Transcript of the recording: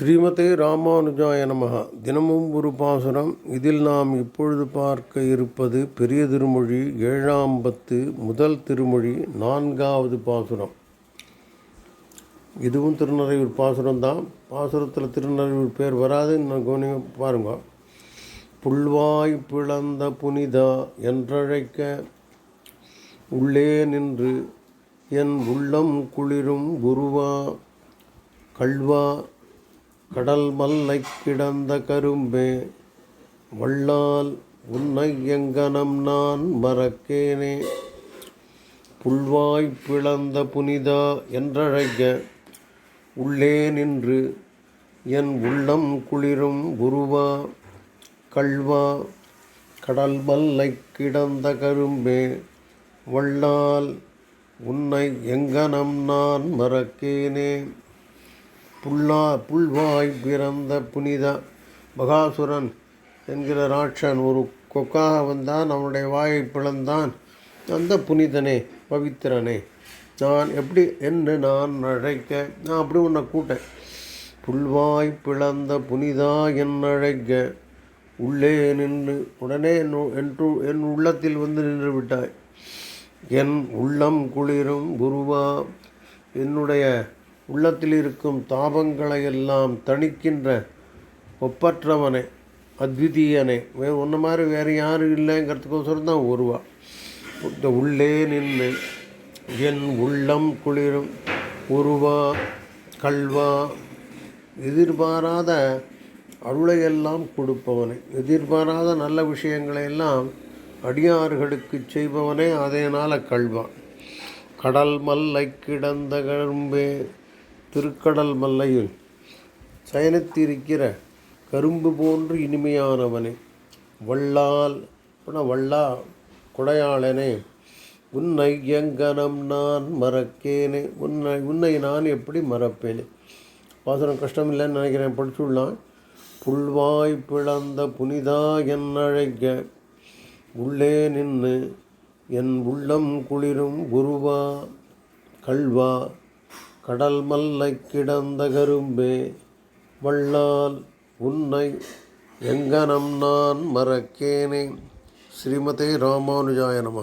ஸ்ரீமதே ராமானுஜாய நமக தினமும் ஒரு பாசுரம். இதில் நாம் இப்பொழுது பார்க்க இருப்பது பெரிய திருமொழி ஏழாம் பத்து முதல் திருமொழி நான்காவது பாசுரம். இதுவும் திருநறையூர் பாசுரம் தான் பாசுரத்தில் திருநறையூர் பேர் வராது. நான் கவனிங்க பாருங்க. புல்வாய் பிளந்த புனிதா என்றழைக்க உள்ளே நின்று என் உள்ளம் குளிரும் குருவா கல்வா கடல் மல்லை கிடந்த கரும்பே வள்ளால் உன்னை எங்கனம் நான் மறக்கேனே. புல்வாய் பிளந்த புனிதா என்றழைக்க உள்ளே நின்று என் உள்ளம் குளிரும் குருவா கல்வா கடல் மல்லை கிடந்த கரும்பே வள்ளால் உன்னை எங்கனம் நான் மறக்கேனே. புல்லா புல்வாய் பிறந்த புனித பகாசுரன் என்கிற ராட்சன் ஒரு கொக்காக வந்தான் அவனுடைய வாயை பிளந்தான். அந்த புனிதனே பவித்திரனே நான் எப்படி என்று நான் அழைக்க நான் அப்படி உன்னை கூட்டேன் புல்வாய் பிளந்த புனிதா என் அழைக்க உள்ளே நின்று உடனே என் என்று என் உள்ளத்தில் வந்து நின்று விட்டாய். என் உள்ளம் குளிரும் குருவா என்னுடைய உள்ளத்தில் இருக்கும் தாபங்களை எல்லாம் தணிக்கின்ற ஒப்பற்றவனே அத்விதீயனே. வேறு ஒன்று மாதிரி வேறு யாரும் இல்லைங்கிறதுக்கோசரம் தான் ஒருவா. இந்த உள்ளே நின்று என் உள்ளம் குளிரும் உருவா கல்வா எதிர்பாராத அருளையெல்லாம் கொடுப்பவனே. எதிர்பாராத நல்ல விஷயங்களை எல்லாம் அடியார்களுக்கு செய்பவனே அதே நாள் கல்வான் கடல் மல்லை கிடந்த கரும்பே திருக்கடல் மல்லையில் சயனித்திருக்கிற கரும்பு போன்று இனிமையானவனே வள்ளால் வள்ளா குடையாளனே உன்னை எங்கனம் நான் மறக்கேனே உன்னை உன்னை நான் எப்படி மறப்பேனே. வாசனம் கஷ்டம் இல்லைன்னு நினைக்கிறேன் படிச்சுடலாம் புல்வாய் பிளந்த புனிதா என் அழைக்க உள்ளே நின்று என் உள்ளம் குளிரும் குருவா கல்வா கடல் மல்லை கிடந்த கரும்பே வள்ளால் உன்னை எங்கனம் நான் மறக்கேனே. ஸ்ரீமதே ராமானுஜாய நம.